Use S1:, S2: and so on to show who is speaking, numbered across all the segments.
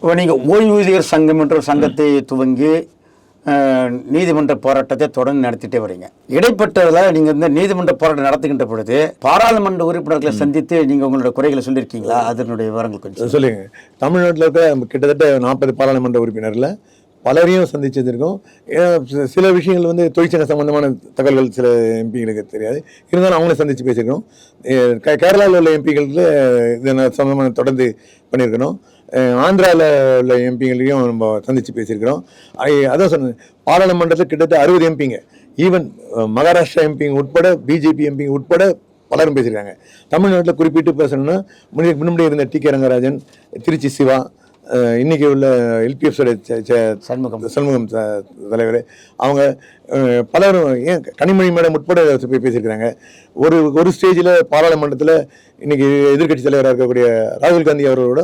S1: இப்போ நீங்கள் ஓய்வூதியர் சங்கம் என்ற ஒரு சங்கத்தை துவங்கி நீதிமன்ற போராட்டத்தை தொடர்ந்து நடத்திட்டே வரீங்க. இடைப்பட்டதில் நீங்கள் இந்த நீதிமன்ற போராட்டம் நடத்துகின்ற பொழுது பாராளுமன்ற உறுப்பினர்களை சந்தித்து நீங்கள் உங்களோட குறைகளை சொல்லியிருக்கீங்களா? அதனுடைய விவரங்கள் கொஞ்சம்
S2: சொல்லுங்க. தமிழ்நாட்டில் இருக்க கிட்டத்தட்ட நாற்பது பாராளுமன்ற உறுப்பினர்ல பலரையும் சந்திச்சிருக்கோம் ஏன்னா சில விஷயங்கள் வந்து தொழிற்சங்க சம்பந்தமான தகவல்கள் சில எம்பிகளுக்கு தெரியாது. இருந்தாலும் அவங்கள சந்தித்து பேசியிருக்கோம் கேரளாவில் உள்ள எம்பிகளுக்கு இது நான் சம்பந்தமான தொடர்ந்து பண்ணியிருக்கணும். ஆந்திராவில் உள்ள எம்பிங்களையும் நம்ம சந்தித்து பேசியிருக்கிறோம். ஐ- அதான் சொன்னேன். பாராளுமன்றத்தில் கிட்டத்தட்ட அறுபது எம்பிங்க. ஈவன் மகாராஷ்டிரா எம்பிங்க உட்பட பிஜேபி எம்பிங்க உட்பட பலரும் பேசியிருக்காங்க. தமிழ்நாட்டில் குறிப்பிட்டு பேசணும்னா முன்னாடி முன்னாடி இருந்த டி கே ரங்கராஜன் திருச்சி சிவா அஹ் இன்னைக்கு உள்ள எல்பிஎஃப்
S1: சண்முகம்.
S2: சண்முகம் தலைவர் அவங்க பலரும் ஏன் கனிமொழி மேடம் உட்பட போய் பேசியிருக்கிறாங்க. ஒரு ஒரு ஸ்டேஜில் பாராளுமன்றத்தில் இன்னைக்கு எதிர்க்கட்சி தலைவராக இருக்கக்கூடிய ராகுல் காந்தி அவர்களோட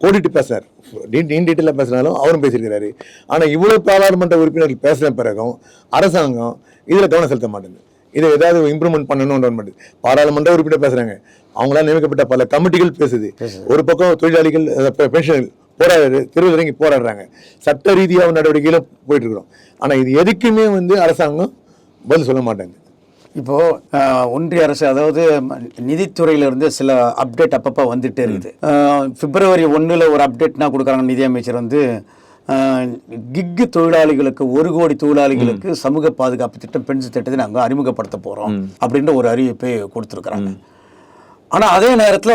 S2: கோடிட்டு பேசினார். இன் டீட்டெயிலாக பேசினாலும் அவரும் பேசியிருக்கிறாரு. ஆனால் இவ்வளோ பாராளுமன்ற உறுப்பினர்கள் பேசின பிறகும் அரசாங்கம் இதில் கவனம் செலுத்த மாட்டேங்குது. இதை ஏதாவது இம்ப்ரூவ்மெண்ட் பண்ணணும்னு மட்டும் பாராளுமன்ற உறுப்பினர் பேசுறாங்க. அவங்களால நியமிக்கப்பட்ட பல கமிட்டிகள் பேசுது. ஒரு பக்கம் தொழிலாளிகள் பென்ஷன் போராடு இறங்கி போராடுறாங்க. சட்ட ரீதியாக நடவடிக்கையில போயிட்டு இருக்கிறோம் ஆனா இது எதுக்குமே வந்து அரசாங்கம் பதில் சொல்ல மாட்டாங்க.
S1: இப்போ அஹ், ஒன்றிய அரசு அதாவது நிதித்துறையிலிருந்து சில அப்டேட் அப்பப்போ வந்துட்டே இருக்குது. பிப்ரவரி ஒண்ணுல ஒரு அப்டேட்னா கொடுக்குறாங்க நிதியமைச்சர் வந்து கிக்கு தொழிலாளிகளுக்கு ஒரு கோடி தொழிலாளிகளுக்கு சமூக பாதுகாப்பு திட்டம் பென்ஷன் திட்டத்தை நாங்கள் அறிமுகப்படுத்த போறோம் அப்படின்ற ஒரு அறிவிப்பை கொடுத்துருக்குறாங்க. ஆனா அதே நேரத்துல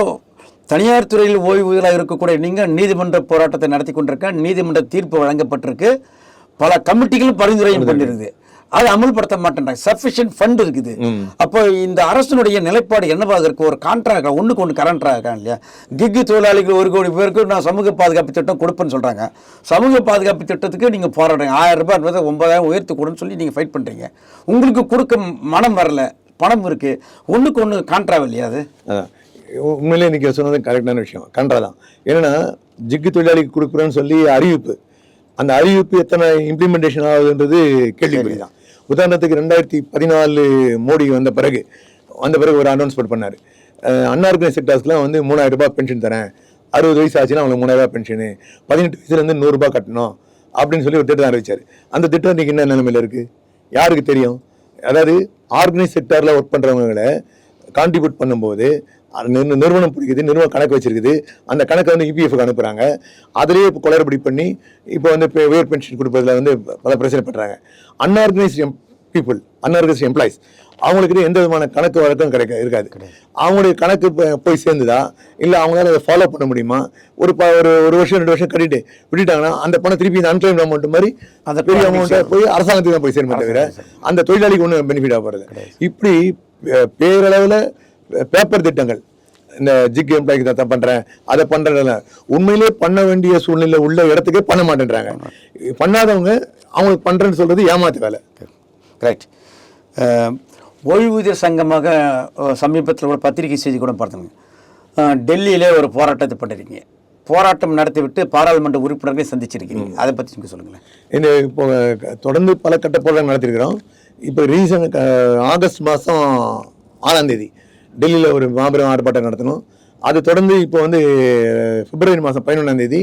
S1: தனியார் துறையில் ஓய்வூதியலாக இருக்கக்கூடிய நீங்க நீதிமன்ற போராட்டத்தை நடத்தி கொண்டிருக்க நீதிமன்ற தீர்ப்பு வழங்கப்பட்டிருக்கு. பல கமிட்டிகளும் பரிந்துரையும் பண்ணிருக்குது அதை அமல்படுத்த மாட்டேன்றாங்க. சஃபிஷியன்ட் ஃபண்ட் இருக்குது. அப்போ இந்த அரசினுடைய நிலைப்பாடு என்னவாக இருக்கு ஒரு கான்ட்ராக்ட் ஒண்ணுக்கு ஒன்று கரண்ட்ராக இல்லையா? கிக்கு தொழிலாளிகள் ஒரு கோடி பேருக்கு நான் சமூக பாதுகாப்பு திட்டம் கொடுப்பேன்னு சொல்றாங்க. சமூக பாதுகாப்பு திட்டத்துக்கு நீங்க போராடுறீங்க. ஆயிரம் ரூபாய் என்பதை ஒன்பதாயிரம் உயர்த்து கொடுன்னு சொல்லி நீங்க ஃபைட் பண்றீங்க. உங்களுக்கு கொடுக்க மனம் வரல. பணம் இருக்கு. ஒண்ணுக்கு ஒன்று கான்ட்ராவ் இல்லையா அது?
S2: உண்மையிலே இன்னைக்கு சொன்னது கரெக்டான விஷயம். கன்றா தான் என்னன்னா ஜிக்கு தொழிலாளிக்கு கொடுக்குறேன்னு சொல்லி அறிவிப்பு. அந்த அறிவிப்பு எத்தனை இம்ப்ளிமெண்டேஷன் ஆகுதுன்றது கேள்விக்குறி தான் உதாரணத்துக்கு ரெண்டாயிரத்தி பதினாலு மோடி வந்த பிறகு வந்த பிறகு ஒரு அனௌன்ஸ்மெண்ட் பண்ணார். அன்ஆர்கனைஸ் செக்டர்ஸ்க்குலாம் வந்து மூணாயிரம் ரூபாய் பென்ஷன் தரேன். அறுபது வயசு ஆச்சுன்னா அவங்களுக்கு மூணாயிரம் ரூபாய் பென்ஷனு பதினெட்டு வயசுலேருந்து நூறுரூபா கட்டணும் அப்படின்னு சொல்லி ஒரு திட்டம் அறிவிச்சார் அந்த திட்டம் இன்னைக்கு என்ன நிலைமையில் இருக்குது யாருக்கு தெரியும்? அதாவது ஆர்கனைஸ் செக்டாரில் ஒர்க் பண்ணுறவங்களை கான்ட்ரிபியூட் பண்ணும்போது நிறுவனம் பிடிக்குது நிறுவனம் கணக்கு வச்சிருக்குது. அந்த கணக்கை வந்து இபிஎஃப்க்கு அனுப்புகிறாங்க அதிலேயே இப்போ குளறுபடி பண்ணி இப்போ வந்து இப்போ உயர் பென்ஷன் கொடுப்பதில் வந்து பல பிரச்சனை பண்றாங்க அன்ஆர்கனைஸ்ட் பீப்புள் அன்ஆர்கனைஸ்ட் எம்ப்ளாயிஸ் அவங்களுக்கு எந்த விதமான கணக்கு வழக்கம் கிடைக்க இருக்காது. அவங்களுடைய கணக்கு போய் சேர்ந்துதா? இல்லை அவங்களால அதை ஃபாலோ பண்ண முடியுமா? ஒரு ப ஒரு ஒரு வருஷம் ரெண்டு வருஷம் கட்டிட்டு விட்டுட்டாங்கன்னா அந்த பணம் திருப்பி இந்த அன்கிளைம் அமௌண்ட் மாதிரி
S1: அந்த
S2: பெரிய அமௌண்ட்டை போய் அரசாங்கத்துக்கு தான் போய் சேருமே தவிர அந்த தொழிலாளிக்கு ஒன்றும் பெனிஃபிட் ஆக போகிறது இப்படி பேரளவில் பேப்பர் திட்டங்கள். இந்த ஜிக் எம்ப்ளாய்க்கு தான் பண்றேன். அதை பண்றேன் உண்மையிலே பண்ண வேண்டிய சூழ்நிலை உள்ள இடத்துக்கே பண்ண மாட்டேன்றாங்க. பண்ணாதவங்க அவங்களுக்கு பண்றேன்னு சொல்றது ஏமாத்து வேலை.
S1: ரைட் ஓய்வூதியர் சங்கமாக சமீபத்தில் கூட பத்திரிகை செய்தி கூட பார்த்தோங்க டெல்லியிலே ஒரு போராட்டத்தை பண்ணிருக்கீங்க போராட்டம் நடத்திவிட்டு பாராளுமன்ற உறுப்பினர்களை சந்திச்சிருக்கீங்க. அதை பற்றி நீங்கள் சொல்லுங்களேன்.
S2: இந்த இப்போ தொடர்ந்து பல கட்ட போராட்டம் நடத்திருக்கிறோம் இப்போ ரீசன் ஆகஸ்ட் மாதம் ஆறாம் தேதி. டெல்லியில் ஒரு மாபெரும் ஆர்ப்பாட்டம் நடத்தணும். அது தொடர்ந்து இப்போ வந்து பிப்ரவரி மாதம் பதினொன்றாம் தேதி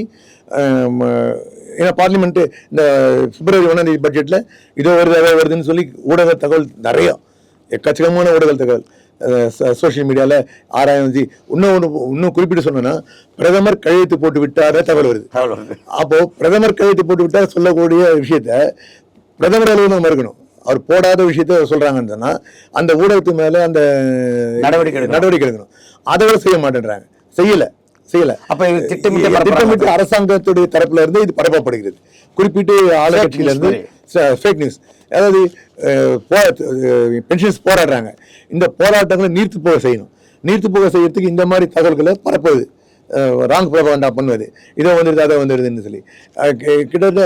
S2: ஆம், ஏன்னா பார்லிமெண்ட்டு இந்த பிப்ரவரி ஒன்றாம் தேதி பட்ஜெட்டில் இதோ வருது அதோ வருதுன்னு சொல்லி ஊடக தகவல் நிறைய எக்கச்சக்கமான ஊடக தகவல். சோஷியல் மீடியாவில் ஆராய்ச்சி இன்னும் ஒன்று இன்னும் குறிப்பிட்டு சொன்னேன்னா பிரதமர் கையெழுத்து போட்டு விட்டார தகவல் வருது.
S1: தகவல் வருது.
S2: அப்போ பிரதமர் கையெழுத்து போட்டு விட்டா சொல்லக்கூடிய விஷயத்த பிரதமர் அளவு நம்ம இருக்கணும் அவர் போடாத விஷயத்த சொல்றாங்கன்னு சொன்னா அந்த ஊடகத்து மேல அந்த
S1: நடவடிக்கை.
S2: நடவடிக்கை எடுக்கணும். அதை கூட செய்ய மாட்டேன்றாங்க. செய்யல. செய்யல.
S1: அப்ப திட்டமிட்டு.
S2: திட்டமிட்டு அரசாங்கத்துடைய தரப்புல இருந்து இது பரப்பப்படுகிறது. குறிப்பிட்டு ஆளுங்கட்சியில இருந்து ஃபேக் நியூஸ் அதாவது பென்ஷன்ஸ் போராடுறாங்க. இந்த போராட்டங்களை நீர்த்து போக செய்யணும். நீர்த்து போக செய்யறதுக்கு இந்த மாதிரி தகவல்களை பரப்புவது. ராங் ப்ரோபகண்டா பண்ணுவது. இதோ வந்துடுது அதை வந்துடுதுன்னு சொல்லி. கிட்டத்தட்ட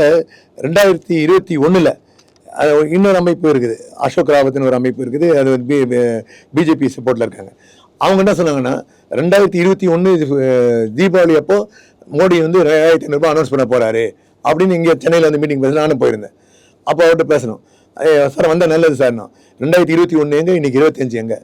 S2: ரெண்டாயிரத்தி இருபத்தி அஹ் இன்னொரு அமைப்பு இருக்குது. அசோக் ராவத்னு ஒரு அமைப்பு இருக்குது. அது வந்து பிஜேபி சப்போர்ட்டில் இருக்காங்க. அவங்க என்ன சொன்னாங்கன்னா ரெண்டாயிரத்தி இருபத்தி ஒன்று தீபாவளி அப்போது மோடி வந்து ரெண்டாயிரத்தி ஐநூறுபா அனௌன்ஸ் பண்ண போகிறாரு அப்படின்னு இங்கே சென்னையில் வந்து மீட்டிங் பேச நானும் போயிருந்தேன். அப்போ அவர்கிட்ட பேசணும். சார் வந்தால் நல்லது சார் நான். ரெண்டாயிரத்தி இருபத்தி ஒன்று எங்கே? இன்றைக்கி இருபத்தஞ்சு எங்க?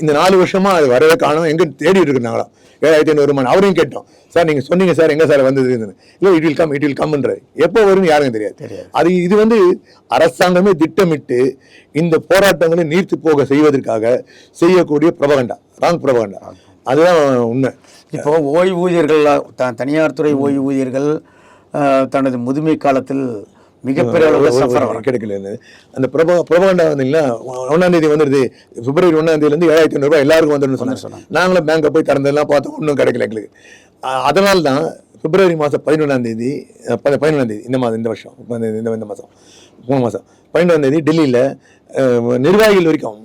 S2: இந்த நாலு வருஷமா அது வரவே காணும். எங்க தேடிட்டு இருக்கிறாங்களா ஏழாயிரத்தி ஐநூறு ரூபாய் அவரையும் கேட்டோம். சார் நீங்க சொன்னீங்க சார் எங்க சார் வந்தது? இல்லை it will come it will கம்ன்றது எப்போ வரும்னு யாருக்கும் தெரியாது.
S1: தெரியாது.
S2: அது இது வந்து அரசாங்கமே திட்டமிட்டு இந்த போராட்டங்களை நீர்த்து போக செய்வதற்காக செய்யக்கூடிய பிரபகண்டா ராங் பிரபகண்டா. அதுதான் உண்மை.
S1: இப்போ ஓய்வூதியர்கள் த- தனியார் துறை ஓய்வூதியர்கள் தனது முதுமை காலத்தில் மிகப்பெரிய
S2: கிடைக்கல அந்த பிரபா பிரபகண்டா வந்து இல்லை ஒன்றாம் தேதி வந்துடுது பிப்ரவரி ஒன்றாம் தேதியிலேருந்து ஏழாயிரத்தி ஐநூறு ரூபாய் எல்லாருக்கும் வந்துடும் சொன்னாங்க. நாங்களும் பேங்கை போய் திறந்தெல்லாம் பார்த்தோம் ஒன்றும் கிடைக்கல எங்களுக்கு. அதனால தான் பிப்ரவரி மாதம் பதினொன்றாம் தேதி பதினொன்றாம் தேதி இந்த மாதம் இந்த வருஷம் இந்த இந்த மாதம் மூணு மாதம். பதினொன்றாம் தேதி டெல்லியில் நிர்வாகிகள் வரைக்கும்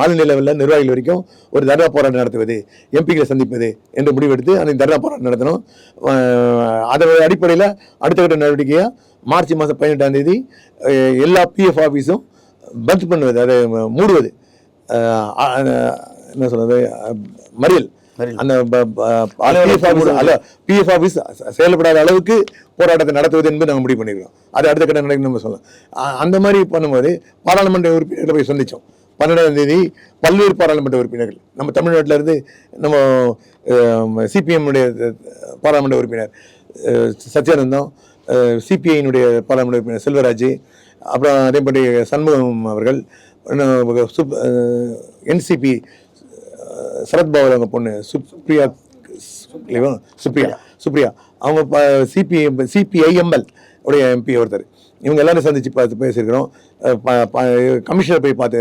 S2: ஆளுநர் லெவலில் நிர்வாகிகள் வரைக்கும் ஒரு தர்ணா போராட்டம் நடத்துவது எம்பிக்களை சந்திப்பது என்று முடிவெடுத்து அந்த தர்ணா போராட்டம் நடத்தணும். அதன் அடிப்படையில் அடுத்த கட்ட நடவடிக்கையாக மார்ச் மாதம் பதினெட்டாம் தேதி எல்லா பிஎஃப் ஆஃபீஸும் பந்த் பண்ணுவது அதை மூடுவது. என்ன சொல்றது அஹ் மறியல். அந்த பிஎஃப் ஆஃபீஸ் செயல்படாத அளவுக்கு போராட்டத்தை நடத்துவது என்பது நாங்கள் முடிவு பண்ணிக்கிறோம் அது அடுத்த கட்ட நடக்கும் நம்ம சொல்லலாம். அந்த மாதிரி பண்ணும்போது பாராளுமன்ற உறுப்பினர்களை போய் சந்திச்சோம். பன்னெண்டாம் தேதி பல்வேறு பாராளுமன்ற உறுப்பினர்கள் நம்ம தமிழ்நாட்டில் இருந்து நம்ம சிபிஎம்னுடைய பாராளுமன்ற உறுப்பினர் சத்யானந்தம் சிபிஐனுடைய பாராளுமன்ற உறுப்பினர் செல்வராஜ் அப்புறம் அதே மாதிரி சண்முகம் அவர்கள் சுப் என்சிபி சரத்பாபு அவங்க பொண்ணு சுப்ரியா சுப்ரியா சுப்ரியா அவங்க சிபி சிபிஐஎம்எல் உடைய எம்பி ஒருத்தர். இவங்க எல்லாரும் சந்திச்சு பார்த்து பேசியிருக்கிறோம். கமிஷனர் போய் பார்த்து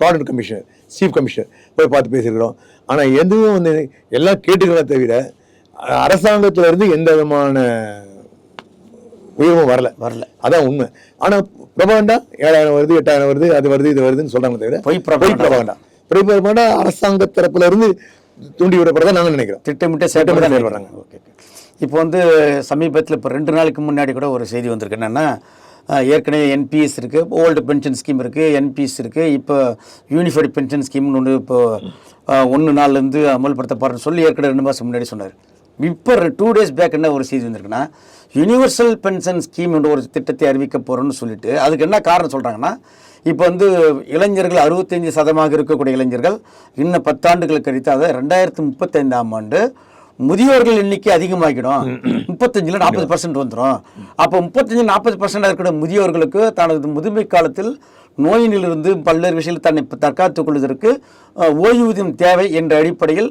S2: ப்ராடக்ட் கமிஷனர் சீஃப் கமிஷனர் போய் பார்த்து பேசியிருக்கிறோம். ஆனால் எதுவும் வந்து எல்லாம் கேட்டுக்கலாம் தவிர அஹ் அரசாங்கத்துல இருந்து எந்த விதமான உயர்வும் வரல.
S1: வரல.
S2: அதான் உண்மை. ஆனா பிரபாகண்டா ஏழாயிரம் வருது எட்டாயிரம் வருது அது வருது இது வருதுன்னு சொல்றாங்க தவிர
S1: பொய்.
S2: பிரபாகண்டா பொய் பிரபாகண்டா அரசாங்க தரப்புல இருந்து தூண்டி விடப்படுறதா நாங்க நினைக்கிறோம்.
S1: திட்டமிட்டு செயல்பட
S2: செயல்படுறாங்க.
S1: ஓகே. இப்போ வந்து சமீபத்தில் இப்போ ரெண்டு நாளுக்கு முன்னாடி கூட ஒரு செய்தி வந்திருக்கு. என்னென்னா ஏற்கனவே என்பிஎஸ் இருக்குது ஓல்டு பென்ஷன் ஸ்கீம் இருக்குது என்பிஎஸ் இருக்குது இப்போ யூனிஃபைடு பென்ஷன் ஸ்கீம்னு ஒன்று இப்போ ஒன்று நாள்லேருந்து அமல்படுத்தப்படுறேன்னு சொல்லி ஏற்கனவே ரெண்டு மாதம் முன்னாடி சொன்னார். இப்போ டூ டேஸ் பேக் என்ன ஒரு செய்தி வந்திருக்குன்னா யூனிவர்சல் பென்ஷன் ஸ்கீம் என்ற ஒரு திட்டத்தை அறிவிக்க போகிறோன்னு சொல்லிட்டு அதுக்கு என்ன காரணம் சொல்கிறாங்கன்னா இப்போ வந்து இளைஞர்கள் அறுபத்தஞ்சு சதமாக இருக்கக்கூடிய இளைஞர்கள் இன்னும் பத்தாண்டுகள் கழித்து அதை ரெண்டாயிரத்து முப்பத்தைந்தாம் ஆண்டு முதியோர்கள் எண்ணிக்கை அதிகமாகிடும். முப்பத்தஞ்சில் நாற்பது பர்சன்ட் வந்துடும் அப்போ முப்பத்தஞ்சு நாற்பது பர்சன்ட் இருக்கிற முதியோர்களுக்கு தனது முதுமை காலத்தில் நோயினிலிருந்து பல்வேறு விஷயத்தில் தன்னை தற்காத்துக் கொள்வதற்கு ஓய்வூதியம் தேவை என்ற அடிப்படையில்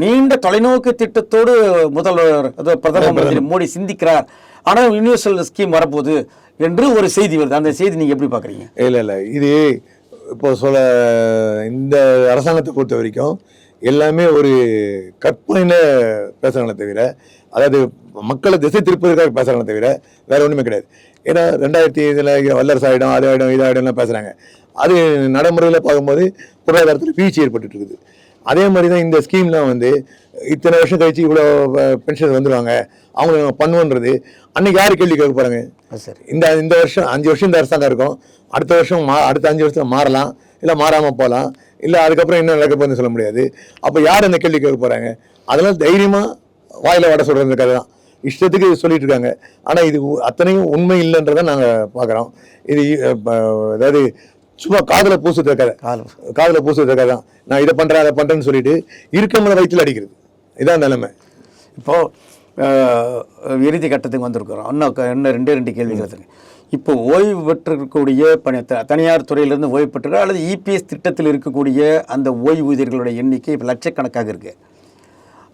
S1: நீண்ட தொலைநோக்கு திட்டத்தோடு முதல்வர் அதாவது பிரதம மந்திரி மோடி சிந்திக்கிறார். ஆனால் யூனிவர்சல் ஸ்கீம் வரப்போகுது என்று ஒரு செய்தி வருது. அந்த செய்தி நீங்கள் எப்படி பார்க்குறீங்க?
S2: இல்ல இல்ல. இது இப்போ சொல்ல இந்த அரசாங்கத்தை பொறுத்த வரைக்கும் எல்லாமே ஒரு கற்பனையில் பேசுகிறாங்களே தவிர அதாவது மக்களை திசை திருப்பதற்காக பேசுகிறாங்களே தவிர வேறு ஒன்றுமே கிடையாது. ஏன்னா ரெண்டாயிரத்தி இதில் வல்லரசு ஆகிடும் அது ஆகிடும் இதாகிடும்லாம் பேசுகிறாங்க பேசுறாங்க. அது நடைமுறையில் பார்க்கும்போது பொருளாதாரத்தில் வீழ்ச்சி ஏற்பட்டுட்டு இருக்குது. அதே மாதிரி தான் இந்த ஸ்கீம்லாம் வந்து இத்தனை வருஷம் கழிச்சு இவ்வளோ பென்ஷன் வந்துடுவாங்க அவங்க நாங்க பண்ணுவோன்றது அன்னைக்கு யார் கேள்வி கேட்க போறாங்க?
S1: அது சரி.
S2: இந்த இந்த வருஷம் அஞ்சு வருஷம் இந்த அரசாங்கம் இருக்கும். அடுத்த வருஷம் மா அடுத்த அஞ்சு வருஷத்துல மாறலாம். இல்லை மாறாமல் போகலாம் இல்லை அதுக்கப்புறம் என்ன நடக்க போகுதுன்னு சொல்ல முடியாது. அப்போ யார் அந்த கேள்வி கேட்க போகிறாங்க அதெல்லாம் தைரியமாக வாயில வட சொல்கிறது கதை தான். இஷ்டத்துக்கு சொல்லிட்டு இருக்காங்க. ஆனால் இது அத்தனையும் உண்மை இல்லைன்றதை நாங்கள் பார்க்குறோம் இது அதாவது சும்மா காதில் பூசுற கதை. காதில் பூசுற கதை தான். நான் இதை பண்ணுறேன் அதை பண்ணுறேன்னு சொல்லிட்டு இருக்கமல வயிற்றுல அடிக்கிறது. இதான் நிலைமை.
S1: இப்போது இறுதி கட்டத்துக்கு வந்திருக்கிறோம். இன்னும் இன்னும் ரெண்டே ரெண்டு கேள்விகள் இப்போ ஓய்வு பெற்றிருக்கக்கூடிய பணி த- தனியார் துறையிலிருந்து ஓய்வு பெற்றிருக்க அல்லது இபிஎஸ் திட்டத்தில் இருக்கக்கூடிய அந்த ஓய்வூதியர்களுடைய எண்ணிக்கை இப்போ லட்சக்கணக்காக இருக்குது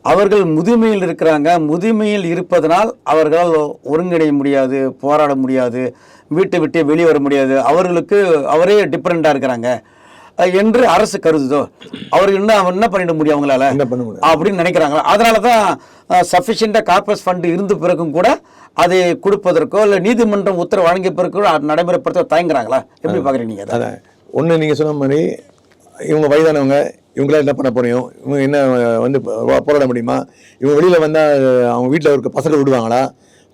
S1: அவர்கள் முதுமையில் இருக்கிறாங்க. முதுமையில் இருப்பதனால் அவர்களால் ஒருங்கிணைய முடியாது போராட முடியாது வீட்டை விட்டு வெளியே வர முடியாது. அவர்களுக்கு அவரே டிஃப்ரெண்ட்டாக இருக்கிறாங்க. என்று அரசு கருதுதோ அவர்கள் என்ன என்ன பண்ணிட முடியும் அவங்களால?
S2: என்ன பண்ண முடியும்?
S1: அப்படின்னு நினைக்கிறாங்களா? அதனால தான் சஃபிஷியண்டாக கார்பஸ் ஃபண்ட் இருந்த பிறகும் கூட அதை கொடுப்பதற்கோ இல்லை நீதிமன்றம் உத்தரவு வழங்கிய பிறகு நடைமுறைப்படுத்த தயங்குறாங்களா? எப்படி பார்க்குறீங்க நீங்கள் அதை?
S2: அதான். ஒன்று நீங்கள் சொன்ன மாதிரி இவங்க வயதானவங்க இவங்களாம் என்ன பண்ண போறியும் இவங்க என்ன வந்து போராட முடியுமா? இவங்க வெளியில் வந்தால் அவங்க வீட்டில் இருக்க பசங்க விடுவாங்களா?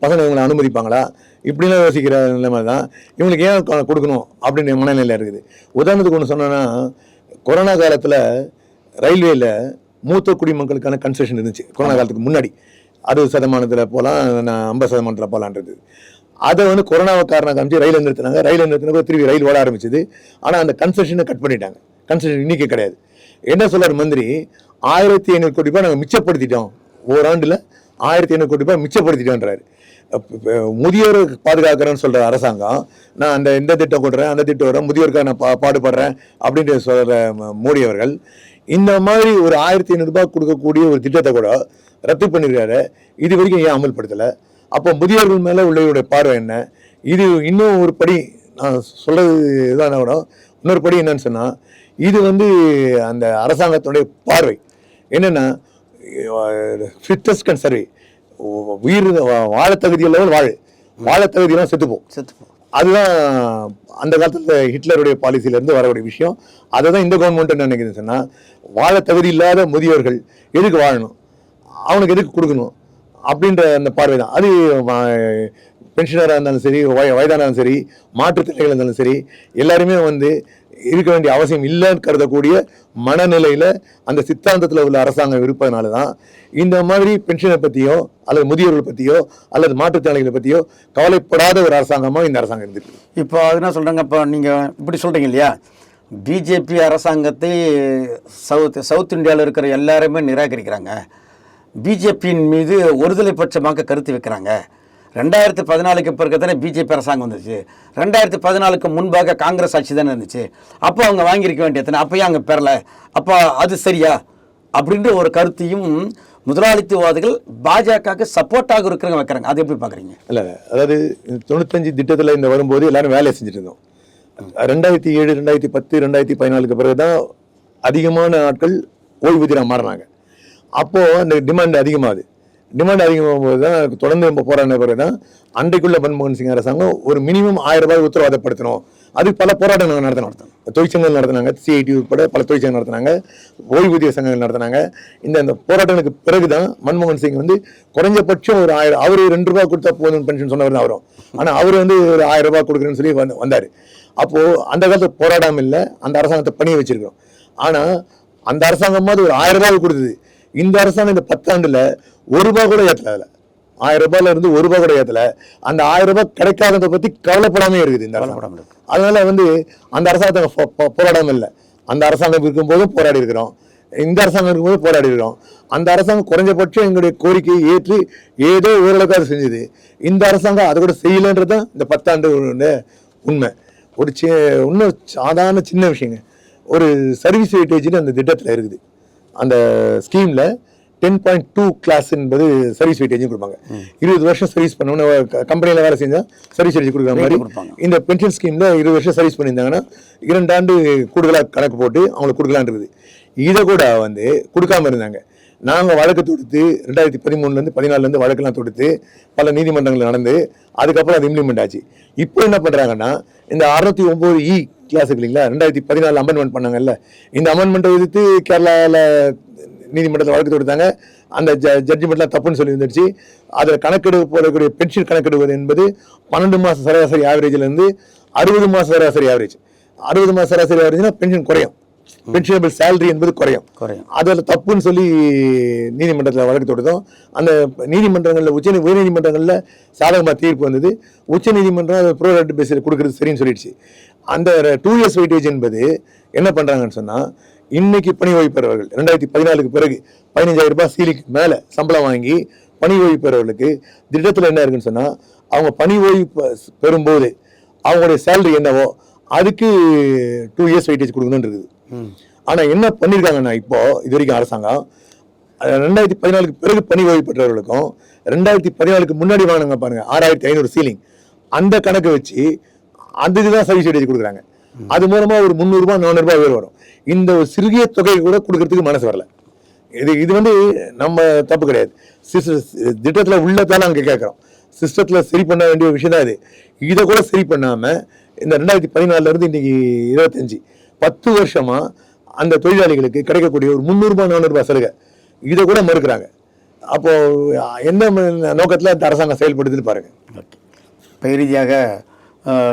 S2: பசங்க இவங்களை அனுமதிப்பாங்களா? இப்படிலாம் யோசிக்கிற நிலைமை தான். இவங்களுக்கு ஏன் கொடுக்கணும் அப்படின்ற மனநிலையில் இருக்குது. உதாரணத்துக்கு ஒன்று சொன்னேன்னா கொரோனா காலத்தில் ரயில்வேல மூத்த குடிமக்களுக்கான கன்செஷன் இருந்துச்சு. கொரோனா காலத்துக்கு முன்னாடி. அறுபது சதமானத்தில் போகலாம் நான் ஐம்பது சதமானத்தில் போகலான்றது அதை வந்து கொரோனாவை காரணம் காமிச்சு ரயிலை நிறுத்தினாங்க. ரயிலை நிறுத்தினப்போ திரும்பி ரயில் ஓட ஆரம்பிச்சது. ஆனால் அந்த கன்செஷனை கட் பண்ணிட்டாங்க. கன்சல்டன் இன்னைக்கு கிடையாது. என்ன சொல்றாரு மந்திரி? ஆயிரத்தி ஐநூறு கோடி ரூபாய் நாங்கள் மிச்சப்படுத்திட்டோம். ஓராண்டுல ஆயிரத்தி ஐநூறு கோடி ரூபாய் மிச்சப்படுத்திட்டோன்றாரு முதியோர் பாதுகாக்கிறேன்னு சொல்கிற அரசாங்கம் நான் அந்த இந்த திட்டம் கொடுறேன் அந்த திட்டம் வரேன் முதியோருக்காக நான் பா பாடுபடுறேன் அப்படின்ட்டு சொல்கிற ம- மோடி அவர்கள் இந்த மாதிரி ஒரு ஆயிரத்தி ஐநூறு கொடுக்கக்கூடிய ஒரு திட்டத்தை கூட ரத்து பண்ணிருக்காரு. இது வரைக்கும் ஏன் அமல்படுத்தலை? அப்போ முதியோர்கள் மேலே உள்ளவருடைய பார்வை என்ன? இது இன்னும் ஒரு படி நான் சொல்கிறது இதான் கூட இன்னொரு படி என்னன்னு சொன்னால் இது வந்து அந்த அரசாங்கத்துடைய பார்வை. என்னென்னா ஃபிட்டஸ்ட் கன் சர்வே உயிர் வாழ தகுதி உள்ளவன் வாழு வாழ தகுதியெல்லாம் செத்துப்போம்
S1: செத்துப்போம்
S2: அதுதான் அந்த காலத்தில் ஹிட்லருடைய பாலிசியிலேருந்து வரக்கூடிய விஷயம். அதை தான் இந்த கவர்மெண்ட் என்ன நினைக்குது சொன்னா வாழ தகுதி இல்லாத முதியோர்கள் எதுக்கு வாழணும்? அவனுக்கு எதுக்கு கொடுக்கணும்? அப்படின்ற அந்த பார்வை தான் அது பென்ஷனராக இருந்தாலும் சரி வய வயதானாலும் இருந்தாலும் சரி மாற்றுத்திறனாளிகள் இருந்தாலும் சரி எல்லாருமே வந்து இருக்க வேண்டிய அவசியம் இல்லைன்னு கருதக்கூடிய மனநிலையில் அந்த சித்தாந்தத்தில் உள்ள அரசாங்கம் இருப்பதனால தான் இந்த மாதிரி பென்ஷனை பற்றியோ அல்லது முதியோர்கள் பற்றியோ அல்லது மாற்றுத்திறனாளிகளை பற்றியோ கவலைப்படாத ஒரு அரசாங்கமாக இந்த அரசாங்கம் இருந்துட்டு
S1: இப்போ அது என்ன சொல்கிறாங்க இப்போ நீங்கள் இப்படி சொல்கிறீங்க இல்லையா? பிஜேபி அரசாங்கத்தை சவுத் சவுத் இந்தியாவில் இருக்கிற எல்லாருமே நிராகரிக்கிறாங்க. பிஜேபியின் மீது ஒருதலை பட்சமாக கருத்து வைக்கிறாங்க. ரெண்டாயிரத்தி பதினாலுக்கு பிறகு தானே பிஜேபி அரசாங்கம் வந்துச்சு ரெண்டாயிரத்தி பதினாலுக்கு முன்பாக காங்கிரஸ் ஆட்சி தானே இருந்துச்சு. அப்போ அவங்க வாங்கியிருக்க வேண்டியது அப்போயும் அங்கே பெறல. அப்போ அது சரியா? அப்படின்ற ஒரு கருத்தையும் முதலாளித்துவவாதிகள் பாஜகவுக்கு சப்போர்ட்டாக இருக்கிறவங்க வைக்கிறாங்க. அது எப்படி பார்க்குறீங்க?
S2: இல்லை அதாவது தொண்ணூத்தஞ்சு திட்டத்தில் இந்த வரும்போது எல்லாரும் வேலையை செஞ்சுட்டு இருந்தோம். ரெண்டாயிரத்தி ஏழு ரெண்டாயிரத்தி பத்து ரெண்டாயிரத்தி பதினாலுக்கு பிறகு தான் அதிகமான ஆட்கள் ஓய்வூதியம் மாறினாங்க அப்போது அந்த டிமாண்ட் அதிகமாகுது. டிமாண்ட் அதிகமாகும் போது தான் தொடர்ந்து நம்ம போராடின பிறகு தான் அன்றைக்குள்ள மன்மோகன் சிங் அரசாங்கம் ஒரு மினிமம் ஆயிரம் ரூபாய் உத்தரவாதப்படுத்தணும். அதுக்கு பல போராட்டங்கள் நடத்தினோம் தொழிற்சங்கங்கள் நடத்தினாங்க சிஐடி உட்பட பல தொழிற்சங்கங்கள் நடத்தினாங்க ஓய்வூதிய சங்கங்கள் நடத்தினாங்க. இந்த அந்த போராட்டங்களுக்கு பிறகுதான் மன்மோகன் சிங் வந்து குறைஞ்சபட்சம் ஒரு ஆயிரம் அவர் ரெண்டு ரூபாய் கொடுத்தா போதும் பென்ஷன் சொன்னவர் தான் அவரும். ஆனால் அவர் வந்து ஒரு ஆயிரம் ரூபாய் கொடுக்குறேன்னு சொல்லி வந்து வந்தார். அப்போது அந்த காலத்தில் போராடாமல் இல்லை அந்த அரசாங்கத்தை பணிய வச்சிருக்கிறோம். ஆனால் அந்த அரசாங்கமாவது ஒரு ஆயிரம் ரூபாய் கொடுத்தது. இந்த அரசாங்கம் இந்த பத்தாண்டுல ஒரு ரூபாய் கூட ஏற்றல அதில் ஆயிரம் ரூபாயில இருந்து ஒரு ரூபாய் கூட ஏற்றல அந்த ஆயிரம் ரூபாய் கிடைக்காததை பத்தி கவலைப்படாமே இருக்குது இந்த அரசாங்கம். அதனால வந்து அந்த அரசாங்கத்தை போ- போ- போராடாம இல்லை. அந்த அரசாங்கம் இருக்கும்போதும் போராடி இருக்கிறோம். இந்த அரசாங்கம் இருக்கும்போது போராடி இருக்கிறோம். அந்த அரசாங்கம் குறைஞ்சபட்சம் எங்களுடைய கோரிக்கையை ஏற்று ஏதோ ஓரளவுக்கு அது செஞ்சது. இந்த அரசாங்கம் அதை கூட செய்யலைன்றது தான் இந்த பத்தாண்டு உண்மை. ஒரு சி இன்னும் சாதாரண சின்ன விஷயங்க. ஒரு சர்வீஸ் வெயிட்டேஜ்னு அந்த திட்டத்தில் இருக்குது. அந்த ஸ்கீமில் டென் பாயிண்ட் டூ கிளாஸ் என்பது சர்வீஸ் வெயிட்டேஜ் கொடுப்பாங்க. இருபது வருஷம் சர்வீஸ் பண்ணவன கம்பெனியில் வேலை செஞ்சால் சர்வீஸ் வெயிட்டேஜ் கொடுக்குற மாதிரி
S1: கொடுப்பாங்க.
S2: இந்த பென்ஷன் ஸ்கீமில் இருபது வருஷம் சர்வீஸ் பண்ணியிருந்தாங்கன்னா இரண்டு ஆண்டு கூடுதலாக கணக்கு போட்டு அவங்களுக்கு கொடுக்கலான் இருக்குது. இதை கூட வந்து கொடுக்காம இருந்தாங்க. நாங்கள் வழக்கு தொடுத்து ரெண்டாயிரத்தி பதிமூணுலேருந்து பதினாலுலேருந்து வழக்கெல்லாம் தொடுத்து பல நீதிமன்றங்கள் நடந்து அதுக்கப்புறம் அது இம்ப்ளிமெண்ட் ஆச்சு. இப்போ என்ன பண்ணுறாங்கன்னா இந்த அறுநூத்தி ஒம்பது இ கிளாஸ் இல்லைங்களா? ரெண்டாயிரத்தி பதினாலு அமெண்ட்மெண்ட் பண்ணாங்கல்ல. இந்த அமெண்ட்மெண்ட்டை எதிர்த்து கேரளாவில் நீதிமன்றத்தில் வழக்கு தொடுத்தாங்க. அந்த ஜ ஜட்ஜ்மெண்ட்லாம் தப்புன்னு சொல்லி வந்துடுச்சு அதில் கணக்கெடு போடக்கூடிய பென்ஷன் கணக்கெடுவது என்பது பன்னெண்டு மாதம் சராசரி ஆவரேஜ்லேருந்து அறுபது மாதம் சராசரி ஆவரேஜ் அறுபது மாதம் சராசரி ஆவரேஜ்னா பென்ஷன் குறையும். பென்ஷனபிள் சேலரி என்பது குறையும்.
S1: குறையும்.
S2: அதில் தப்புன்னு சொல்லி நீதிமன்றத்தில் வழக்கு தொடுத்தோம். அந்த நீதிமன்றங்களில் உச்ச உயர் நீதிமன்றங்களில் சாதகமாக தீர்ப்பு வந்தது. உச்ச நீதிமன்றம் அதை ப்ரோரேட் பேஸில் கொடுக்குறது சரின்னு சொல்லிடுச்சு. அந்த டூ இயர்ஸ் வெயிட்டேஜ் என்பது என்ன பண்ணுறாங்கன்னு சொன்னால் இன்னைக்கு பணி ஓய்வு பெறவர்கள் ரெண்டாயிரத்தி பதினாலுக்கு பிறகு பதினஞ்சாயிரம் ரூபாய் சீலிக்கு மேலே சம்பளம் வாங்கி பணி ஓய்வு பெறவர்களுக்கு திட்டத்தில் என்ன இருக்குன்னு சொன்னால் அவங்க பணி ஓய்வு பெறும்போது அவங்களுடைய சேலரி என்னவோ அதுக்கு டூ இயர்ஸ் வெயிட்டேஜ் கொடுக்கணும்னு இருக்குது.
S1: ம்.
S2: ஆனா என்ன பண்ணிருக்காங்கன்னா இப்போ இது வரைக்கும் அரசாங்கம் ரெண்டாயிரத்தி பதினாலுக்கு பிறகு பணி ஓய்வு பெற்றவர்களுக்கும் ரெண்டாயிரத்தி பதினாலுக்கு முன்னாடி வாங்கினாங்க பாருங்க ஆறாயிரத்தி ஐநூறு சீலிங் அந்த கணக்கு வச்சு அந்த இதுதான் சர்வீஸ் வெயிட்டேஜ் கொடுக்குறாங்க. அது மூலமா ஒரு முந்நூறுபா நானூறுபா உயர் வரும். இந்த ஒரு சிறிய தொகை கூட கொடுக்கறதுக்கு மனசு வரல. இது இது வந்து நம்ம தப்பு கிடையாது. சிஸ்ட- திட்டத்துல உள்ளதால அங்கே கேட்குறோம். சிஸ்டத்தில் சரி பண்ண வேண்டிய விஷயம் தான் இது. இதை கூட சரி பண்ணாமல் இந்த ரெண்டாயிரத்தி பதினாலருந்து இன்னைக்கு இருபத்தஞ்சி பத்து வருஷமாக அந்த தொழிலாளிகளுக்கு கிடைக்கக்கூடிய ஒரு முந்நூறுபா நானூறுபா சலுகை. இதை கூட மறுக்கிறாங்க. அப்போது என்ன நோக்கத்தில் இந்த அரசாங்கம் செயல்படுதுன்னு பாருங்க.
S1: ஓகே. இப்போ இறுதியாக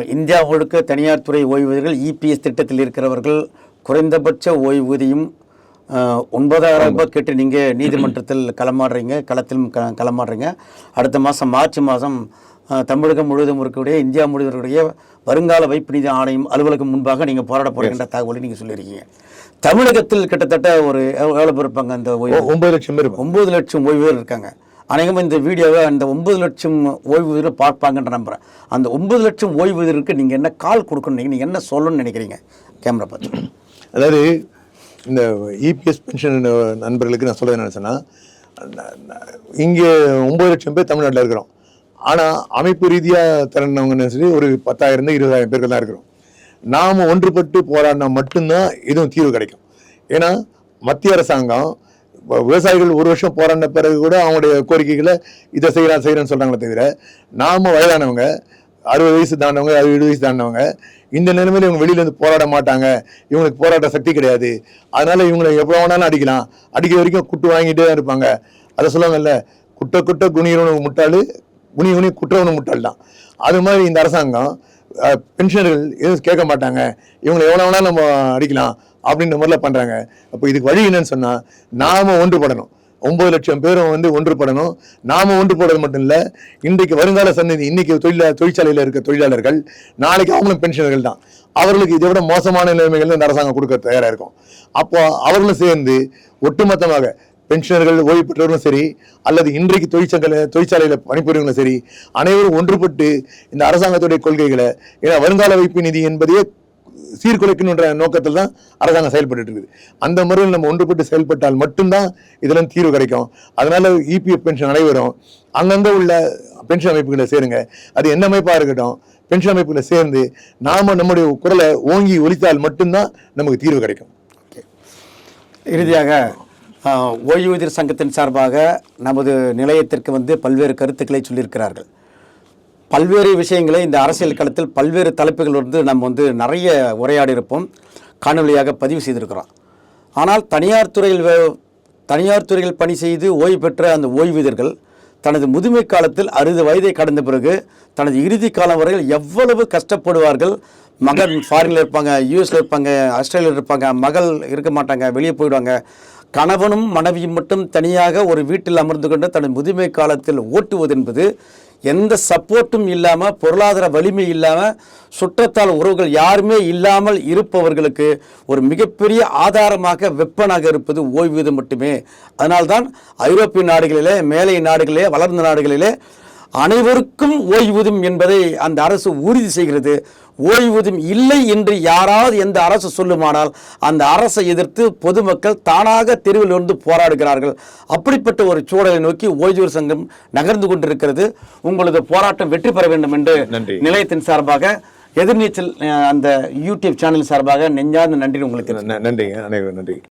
S1: இந்தியா முழுக்க தனியார் துறை ஓய்வூதியர்கள் இபிஎஸ் திட்டத்தில் இருக்கிறவர்கள் குறைந்தபட்ச ஓய்வூதியம் ஒன்பதாயிரம் ரூபாய் கேட்டு நீங்கள் நீதிமன்றத்தில் களமாடுறீங்க களத்திலும் க களமாடுறீங்க. அடுத்த மாதம் மார்ச் மாதம் தமிழகம் முழுவதும் இருக்கக்கூடிய இந்தியா முழுவதும் இருக்கக்கூடிய வருங்கால வைப்பு நிதி ஆணையம் அலுவலகம் முன்பாக நீங்கள் போராட போறீங்கன்ற தகவலை நீங்கள் சொல்லியிருக்கீங்க. தமிழகத்தில் கிட்டத்தட்ட ஒரு எவ்வ- எவ்வளவு பேர் இருப்பாங்க அந்த ஓய்வு?
S2: ஒன்பது லட்சம் பேர்.
S1: ஒம்பது லட்சம் ஓய்வூதியர் இருக்காங்க. அநேகமாக இந்த வீடியோவை அந்த ஒன்பது லட்சம் ஓய்வூதியர் பார்ப்பாங்கன்ற நம்புறேன். அந்த ஒன்பது லட்சம் ஓய்வூதியருக்கு நீங்கள் என்ன கால் கொடுக்கணும் நீங்கள் என்ன சொல்லணும்னு நினைக்கிறீங்க? கேமரா பார்த்து.
S2: அதாவது இந்த இபிஎஸ் பென்ஷன் நண்பர்களுக்கு நான் சொல்றது என்ன இங்கே ஒம்பது லட்சம் பேர் தமிழ்நாட்டில் இருக்கிறோம். ஆனால் அமைப்பு ரீதியாக திறனவங்கன்னு சொல்லி ஒரு பத்தாயிரம் இருபதாயிரம் பேருக்கு தான் இருக்கிறோம். நாம் ஒன்றுபட்டு போராடினா மட்டும்தான் இதுவும் தீர்வு கிடைக்கும். ஏன்னா மத்திய அரசாங்கம் விவசாயிகள் ஒரு வருஷம் போராடின பிறகு கூட அவங்களுடைய கோரிக்கைகளை இதை செய்கிறா செய்கிறேன்னு சொல்கிறாங்களே தவிர நாம் வயதானவங்க அறுபது வயசு தாண்டவங்க அறுபது வயசு தாண்டவங்க இந்த நிலைமையில் இவங்க வெளியிலேருந்து போராட மாட்டாங்க. இவங்களுக்கு போராட்ட சக்தி கிடையாது. அதனால் இவங்களை எவ்வளோ வேணாலும் அடிக்கலாம். அடிக்கிற வரைக்கும் குட்டு வாங்கிட்டே தான் இருப்பாங்க. அதை சொல்லுவாங்கல்ல குட்ட குட்ட குனியவனு முட்டாளு குனி குனி குற்றவனு முட்டாள் தான். அது மாதிரி இந்த அரசாங்கம் பென்ஷனர்கள் எதுவும் கேட்க மாட்டாங்க. இவங்களை எவ்வளோ வேணாலும் நம்ம அடிக்கலாம். அப்படின்ற மாதிரிலாம் பண்றாங்க. அப்போ இதுக்கு வழி என்னன்னு சொன்னா நாம ஒன்றுபடணும். ஒன்பது லட்சம் பேரும் வந்து ஒன்றுபடணும். நாம ஒன்றுபடுறது மட்டும் இல்லை இன்றைக்கு வருங்கால சந்ததி இன்னைக்கு தொழில தொழிற்சாலையில் இருக்க தொழிலாளர்கள் நாளைக்கு அவங்களும் பென்ஷனர்கள் தான். அவர்களுக்கு இதை விட மோசமான நிலைமைகள் இந்த அரசாங்கம் கொடுக்க தயாராக இருக்கும். அப்போ அவர்களும் சேர்ந்து ஒட்டுமொத்தமாக பென்ஷனர்கள் ஓய்வு பெற்றவர்களும் சரி அல்லது இன்றைக்கு தொழிற்சங்கல தொழிற்சாலையில் பணிபுரியவங்களும் சரி அனைவரும் ஒன்றுபட்டு இந்த அரசாங்கத்துடைய கொள்கைகளை ஏன்னா வருங்கால வைப்பு நிதி என்பதையே சீர்குலைக்கணுன்ற நோக்கத்தில் தான் அரசாங்கம் செயல்பட்டு இருக்குது. அந்த முறையில் நம்ம ஒன்றுபட்டு செயல்பட்டால் மட்டும்தான் இதெல்லாம் தீர்வு கிடைக்கும். அதனால இபிஎஃப் பென்ஷன் அனைவரும் அங்கங்கே உள்ள பென்ஷன் அமைப்புகளை சேருங்க. அது என்ன அமைப்பாக இருக்கட்டும் பென்ஷன் அமைப்புகளை சேர்ந்து நாம நம்முடைய குரலை ஓங்கி ஒலித்தால் மட்டும்தான் நமக்கு தீர்வு கிடைக்கும்.
S1: இறுதியாக ஓய்வூதியர் சங்கத்தின் சார்பாக நமது நிலையத்திற்கு வந்து பல்வேறு கருத்துக்களை சொல்லியிருக்கிறார்கள். பல்வேறு விஷயங்களை இந்த அரசியல் களத்தில் பல்வேறு தலைப்புகள் வந்து நம்ம வந்து நிறைய உரையாடி இருப்போம் காணொலியாக பதிவு செய்திருக்கிறோம். ஆனால் தனியார் துறையில் தனியார் துறையில் பணி செய்து ஓய்வு பெற்ற அந்த ஓய்வூதியர்கள் தனது முதுமை காலத்தில் அறுபது வயதை கடந்த பிறகு தனது இறுதி காலம் வரையில் எவ்வளவு கஷ்டப்படுவார்கள்? மகன் ஃபாரினில் இருப்பாங்க யூஎஸில் இருப்பாங்க ஆஸ்திரேலியாவில் இருப்பாங்க மகள் இருக்க மாட்டாங்க வெளியே போயிடுவாங்க. கணவனும் மனைவியும் மட்டும் தனியாக ஒரு வீட்டில் அமர்ந்து கொண்டு தனது முதுமை காலத்தில் ஓட்டுவது என்பது எந்த சப்போர்ட்டும் இல்லாமல் பொருளாதார வலிமை இல்லாமல் சுற்றத்தால் உறவுகள் யாருமே இல்லாமல் இருப்பவர்களுக்கு ஒரு மிகப்பெரிய ஆதாரமாக வெப்பனாக இருப்பது ஓய்வீதம் மட்டுமே. அதனால்தான் ஐரோப்பிய நாடுகளிலே மேலை நாடுகளிலே வளர்ந்த நாடுகளிலே அனைவருக்கும் ஓய்வூதியம் என்பதை அந்த அரசு உறுதி செய்கிறது. ஓய்வூதியம் இல்லை என்று யாராவது எந்த அரசு சொல்லுமானால் அந்த அரசை எதிர்த்து பொதுமக்கள் தானாக தெருவில் வந்து போராடுகிறார்கள். அப்படிப்பட்ட ஒரு சூழலை நோக்கி ஓய்வூதியர் சங்கம் நகர்ந்து கொண்டிருக்கிறது. உங்களது போராட்டம் வெற்றி பெற வேண்டும் என்று
S2: நன்றி.
S1: நிலையத்தின் சார்பாக எதிர்நீச்சல் அந்த யூடியூப் சேனல் சார்பாக நெஞ்சார்ந்த நன்றி உங்களுக்கு.
S2: நன்றிங்க. அனைவரும் நன்றி.